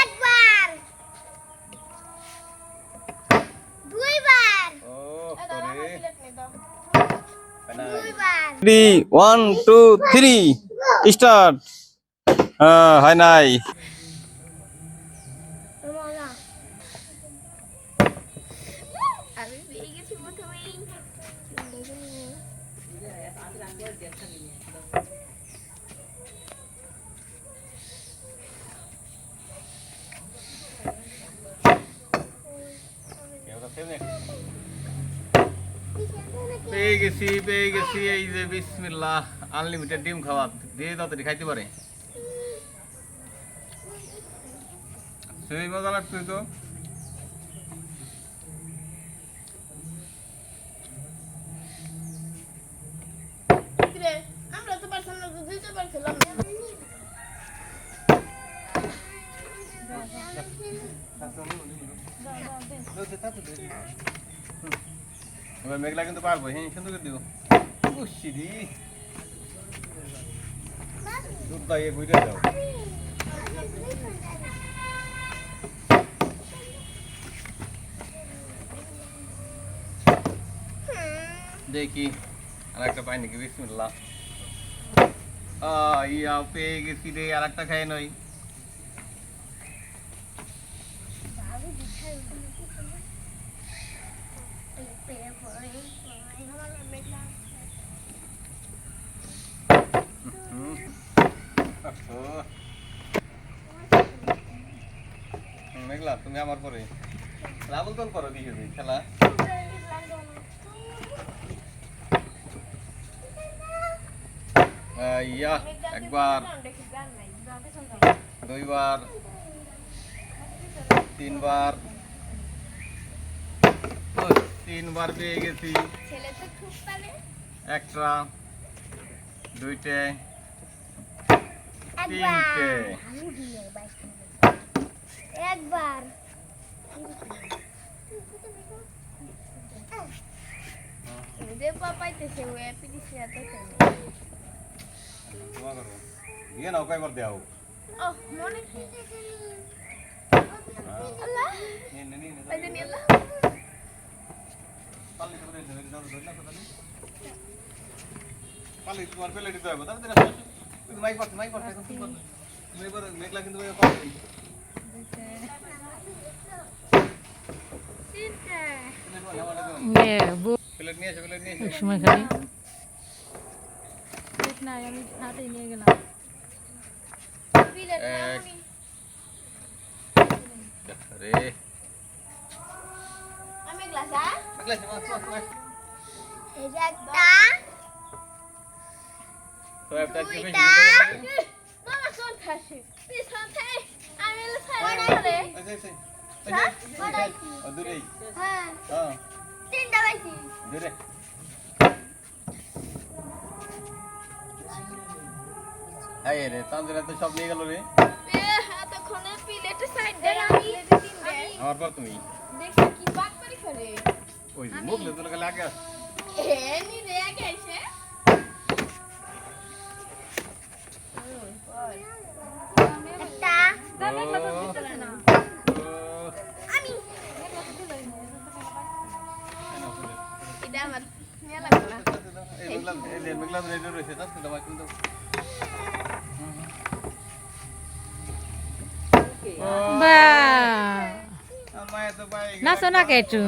একবার। দুইবার। Three one two three start হয় নাই আমি পেয়ে গেছি পেয়ে গেছি এই যে বিসমিল্লাহ আনলিমিটেড ডিম খাওয়া দিয়ে তাড়াতাড়ি খাইতে পারে সেই মজা লাগছে তো আমরা তো পারছিলাম না দিতে পারছিলাম না মেঘলা কিন্তু পারব হ্যাঁ সুন্দর করে দিব। বুঝে দাও। দেখি আর একটা পাই নাকি বিসমিল্লাহ। ইয়া পেয়ে গেছি রে আর একটা খাই। হুম, মেঘলা তুমি আমার পরে। রাবল তোল করো হবে খেলা? ইয়া একবার। দুইবার। তিনবার। তিনবার পেয়ে গেছি। ছেলে তো খুব পারে একটা দুইটে একবার। তিনটে। একবার। দিয়ে নাও কয়বার দেও মনে আল্লাহ নে নে নে নে পাইতে নি আল্লাহ পাল্লি না পাল্লি তোমার পেলে দিতে হবে তাহলে মাইক পাচ্ছ মাইক পাচ্ছ এখন তুমি এবার মেঘলা কিন্তু প্লেট নিয়ে এসো প্লেট নিয়ে এসো সময় খালি ঠিক নাই আমি হাতে নিয়ে গেলাম বিলেট এক। মামুনি রে আমি গ্লাসা মেঘলা এসো মাছ মাছ একটা তো একটা কি বেশি দুইটা কোন খাসি পিছন থেকে আমি ছাড়া করে আচ্ছা আচ্ছা ও হ্যাঁ হ্যাঁ। তিনটা পাইছি দূরে। এই রে তান্দ্রা তো সব নিয়ে গেল রে। এ এতক্ষণে প্লেটে সাইড দে আমি আমার পর তুমি। দেখছি কি বাদ পারি করে। ওই মুখ লে তোর আগে নাচো না কেটু